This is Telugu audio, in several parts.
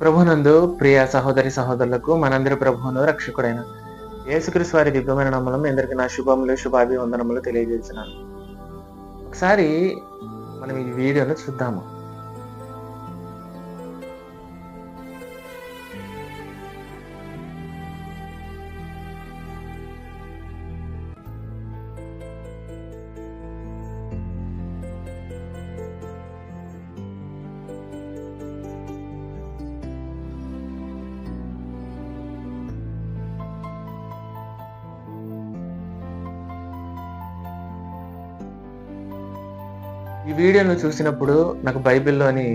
ప్రభునందు ప్రియ సహోదరి సహోదరులకు మనందరి ప్రభువును రక్షకుడైన యేసుక్రీస్ వారి దివ్యమైన నమ్మలం ఎందరికి నా శుభములు శుభాభివందనములు తెలియజేస్తున్నాను. ఒకసారి మనం ఈ వీడియోను చూద్దాము. ఈ వీడియోను చూసినప్పుడు నాకు బైబిల్లోని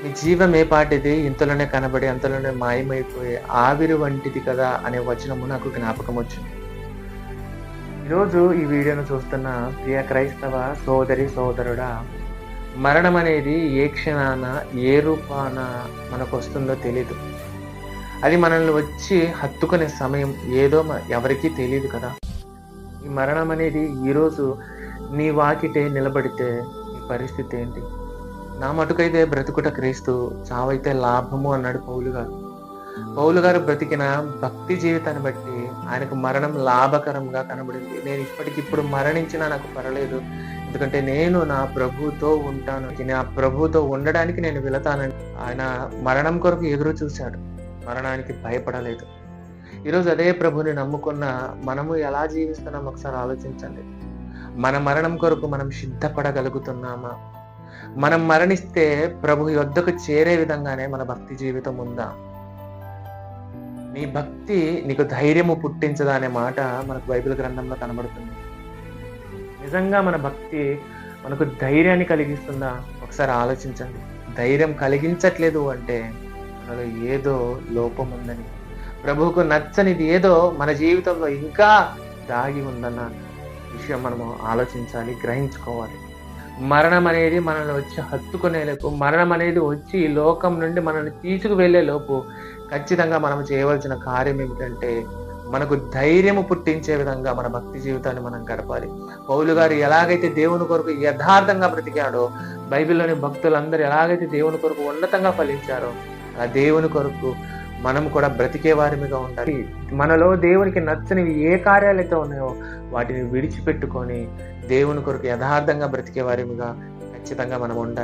మీ జీవం ఏ పాటిది? ఇంతలోనే కనబడి అంతలోనే మాయమైపోయే ఆవిరి వంటిది కదా అనే వచనము నాకు జ్ఞాపకం వచ్చింది. ఈరోజు ఈ వీడియోను చూస్తున్న ప్రియ క్రైస్తవ సోదరి సోదరుడా మరణం అనేది ఏ క్షణాన ఏ రూపాన మనకు వస్తుందో తెలీదు. అది మనల్ని వచ్చి హత్తుకునే సమయం ఏదో ఎవరికీ తెలియదు కదా. ఈ మరణం అనేది ఈరోజు నీ వాకిటే నిలబడితే నీ పరిస్థితి ఏంటి? నా మటుకైతే బ్రతుకుట క్రీస్తు చావైతే లాభము అన్నాడు పౌలు గారు. పౌలు గారు బ్రతికిన భక్తి జీవితాన్ని బట్టి ఆయనకు మరణం లాభకరంగా కనబడింది. నేను ఇప్పటికిప్పుడు మరణించినా నాకు పర్వాలేదు. ఎందుకంటే నేను నా ప్రభుతో ఉంటాను. నా ప్రభుతో ఉండడానికి నేను వెళతానని ఆయన మరణం కొరకు ఎదురు చూశాడు. మరణానికి భయపడలేదు. ఈరోజు అదే ప్రభుని నమ్ముకున్న మనము ఎలా జీవిస్తున్నాం? ఒకసారి ఆలోచించండి. మన మరణం కొరకు మనం సిద్ధపడగలుగుతున్నామా మనం మరణిస్తే ప్రభు యొద్దకు చేరే విధంగానే మన భక్తి జీవితం ఉందా? నీ భక్తి నీకు ధైర్యము పుట్టించదా అనే మాట మనకు బైబిల్ గ్రంథంలో కనబడుతుంది. నిజంగా మన భక్తి మనకు ధైర్యాన్ని కలిగిస్తుందా? ఒకసారి ఆలోచించండి. ధైర్యం కలిగించట్లేదు అంటే మనలో ఏదో లోపం ఉందని. ప్రభువుకు నచ్చనిది ఏదో మన జీవితంలో ఇంకా దాగి ఉందన్న విషయం మనము ఆలోచించాలి గ్రహించుకోవాలి. మరణం అనేది మనల్ని వచ్చి హత్తుకునే లోపు మరణం అనేది వచ్చి ఈ లోకం నుండి మనల్ని తీసుకువెళ్ళే లోపు ఖచ్చితంగా మనం చేయవలసిన కార్యం ఏమిటంటే మనకు ధైర్యము పుట్టించే విధంగా మన భక్తి జీవితాన్ని మనం గడపాలి. పౌలు గారు ఎలాగైతే దేవుని కొరకు యథార్థంగా బ్రతికాడో బైబిల్లోని భక్తులందరూ ఎలాగైతే దేవుని కొరకు ఉన్నతంగా ఫలించారో ఆ దేవుని కొరకు మనం కూడా బ్రతికే వారిమిగా ఉండాలి. మనలో దేవునికి నచ్చనివి ఏ కార్యాలైతే ఉన్నాయో వాటిని విడిచిపెట్టుకొని దేవుని కొరకు యథార్థంగా బ్రతికే వారిగా ఖచ్చితంగా మనం ఉండాలి.